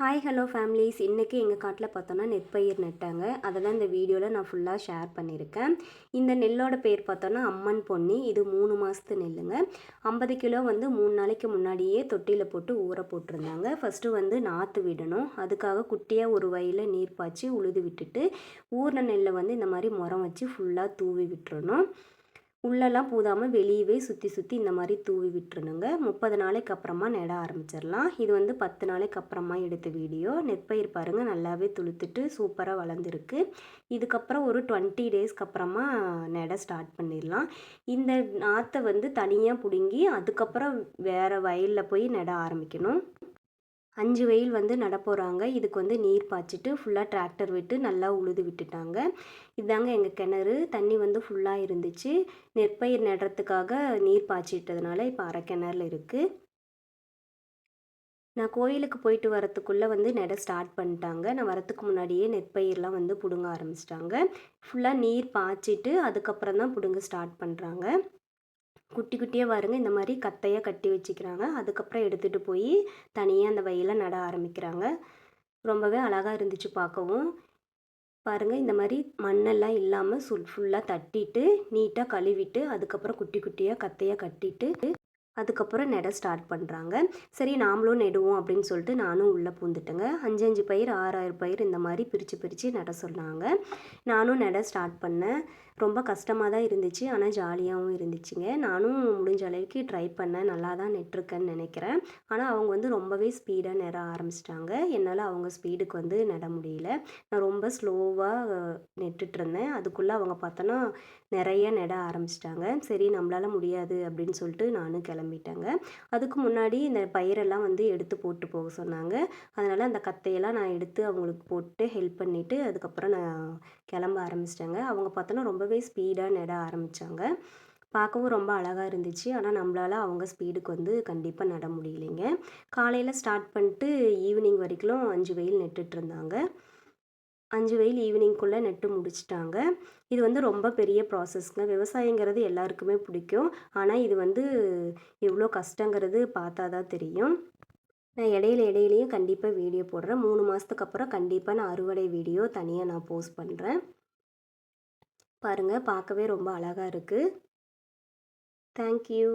Hi hello families இன்றைக்கி எங்கள் காட்டில் பார்த்தோன்னா நெற்பயிர் நட்டாங்க. அதை தான் இந்த வீடியோவில் நான் ஃபுல்லாக ஷேர் பண்ணியிருக்கேன் இந்த நெல்லோட பேர் பார்த்தோன்னா அம்மன் பொன்னி. இது மூணு மாதத்து நெல்லுங்க. ஐம்பது கிலோ வந்து மூணு நாளைக்கு முன்னாடியே தொட்டியில் போட்டு ஊற போட்டிருந்தாங்க. ஃபஸ்ட்டு வந்து நாற்று விடணும். அதுக்காக குட்டியாக ஒரு வயலில் நீர் பாய்ச்சி உழுது விட்டுட்டு ஊறின நெல்லை வந்து இந்த மாதிரி முறம் வச்சு ஃபுல்லாக தூவி விட்டுறணும். உள்ளெல்லாம் பூதாமல் வெளியவே சுற்றி சுற்றி இந்த மாதிரி தூவி விட்டுருணுங்க முப்பது நாளைக்கு அப்புறமா நட ஆரம்பிச்சிடலாம். இது வந்து பத்து நாளைக்கு அப்புறமா எடுத்த வீடியோ. நெற்பயிர் பாருங்கள் நல்லாவே துளுத்துட்டு சூப்பராக வளர்ந்துருக்கு. இதுக்கப்புறம் ஒரு டுவெண்ட்டி டேஸ்க்கு அப்புறமா நட ஸ்டார்ட் பண்ணிடலாம். இந்த நாற்றை வந்து தனியாக பிடுங்கி அதுக்கப்புறம் வேறு வயலில் போய் நட ஆரம்பிக்கணும். அஞ்சு வெயில் வந்து நடப்போகிறாங்க இதுக்கு வந்து நீர் பாய்ச்சிட்டு ஃபுல்லாக டிராக்டர் விட்டு நல்லா உழுது விட்டுட்டாங்க. இதாங்க எங்கள் கிணறு. தண்ணி வந்து ஃபுல்லாக இருந்துச்சு. நெற்பயிர் நடுறதுக்காக நீர் பாய்ச்சிட்டதுனால இப்போ அரை கிணறுல இருக்குது நான் கோயிலுக்கு போயிட்டு வரத்துக்குள்ளே வந்து நட ஸ்டார்ட் பண்ணிட்டாங்க. நான் வரத்துக்கு முன்னாடியே நெற்பயிர்லாம் வந்து பிடுங்க ஆரம்பிச்சிட்டாங்க. ஃபுல்லாக நீர் பாய்ச்சிட்டு அதுக்கப்புறம் தான் பிடுங்க ஸ்டார்ட் பண்ணுறாங்க குட்டி குட்டியாக பாருங்க இந்த மாதிரி கத்தையாக கட்டி வச்சுக்கிறாங்க. அதுக்கப்புறம் எடுத்துகிட்டு போய் தனியாக அந்த வயலில் நட ஆரம்பிக்கிறாங்க. ரொம்பவே அழகாக இருந்துச்சு பார்க்கவும். பாருங்கள் இந்த மாதிரி மண்ணெல்லாம் இல்லாமல் சுல் ஃபுல்லாக தட்டிட்டு நீட்டாக கழுவிட்டு அதுக்கப்புறம் குட்டி குட்டியாக கத்தையாக கட்டிட்டு அதுக்கப்புறம் நட ஸ்டார்ட் பண்ணுறாங்க சரி நாமளும் நெடுவோம் அப்படின்னு சொல்லிட்டு நானும் உள்ளே பூந்துட்டேங்க. அஞ்சு அஞ்சு பயிர் ஆறாயிரம் பயிர் இந்த மாதிரி பிரித்து பிரித்து நட சொன்னாங்க. நானும் நட ஸ்டார்ட் பண்ணேன். ரொம்ப கஷ்டமாக தான் இருந்துச்சு. ஆனால் ஜாலியாகவும் இருந்துச்சுங்க. நானும் முடிஞ்ச அளவுக்கு ட்ரை பண்ணேன். நல்லா தான் நெட்டிருக்கேன்னு நினைக்கிறேன். ஆனால் அவங்க வந்து ரொம்பவே ஸ்பீடாக நெட ஆரம்பிச்சிட்டாங்க. என்னால் அவங்க ஸ்பீடுக்கு வந்து நட முடியல. நான் ரொம்ப ஸ்லோவாக நெட்டுட்ருந்தேன் அதுக்குள்ளே அவங்க பார்த்தோன்னா நிறைய நட ஆரம்பிச்சிட்டாங்க. சரி நம்மளால் முடியாது அப்படின்னு சொல்லிட்டு நானும் கிளம்பிட்டேங்க. அதுக்கு முன்னாடி இந்த பயிரெல்லாம் வந்து எடுத்து போட்டு போக சொன்னாங்க. அதனால் அந்த கத்தையெல்லாம் நான் எடுத்து அவங்களுக்கு போட்டு ஹெல்ப் பண்ணிவிட்டு அதுக்கப்புறம் நான் கிளம்ப ஆரம்பிச்சிட்டேங்க. அவங்க பார்த்தோன்னா ரொம்ப ரொம்பவே ஸ்பீடாக நட ஆரம்பித்தாங்க பார்க்கவும் ரொம்ப அழகாக இருந்துச்சு. ஆனால் நம்மளால் அவங்க ஸ்பீடுக்கு வந்து கண்டிப்பாக நட முடியலைங்க. காலையில் ஸ்டார்ட் பண்ணிட்டு ஈவினிங் வரைக்கும் அஞ்சு வெயில் நட்டுட்ருந்தாங்க அஞ்சு வெயில் ஈவினிங்குள்ளே நெட்டு முடிச்சிட்டாங்க. இது வந்து ரொம்ப பெரிய ப்ராசஸ்ங்க விவசாயங்கிறது எல்லாருக்குமே பிடிக்கும். ஆனால் இது வந்து எவ்வளோ கஷ்டங்கிறது பார்த்தா தான் தெரியும். நான் இடையில இடையிலையும் கண்டிப்பாக வீடியோ போடுறேன். மூணு மாதத்துக்கு அப்புறம் கண்டிப்பாக நான் அறுவடை வீடியோ தனியாக நான் போஸ்ட் பண்ணுறேன் பாருங்கள் பார்க்கவே ரொம்ப அழகாக இருக்குது தேங்க்யூ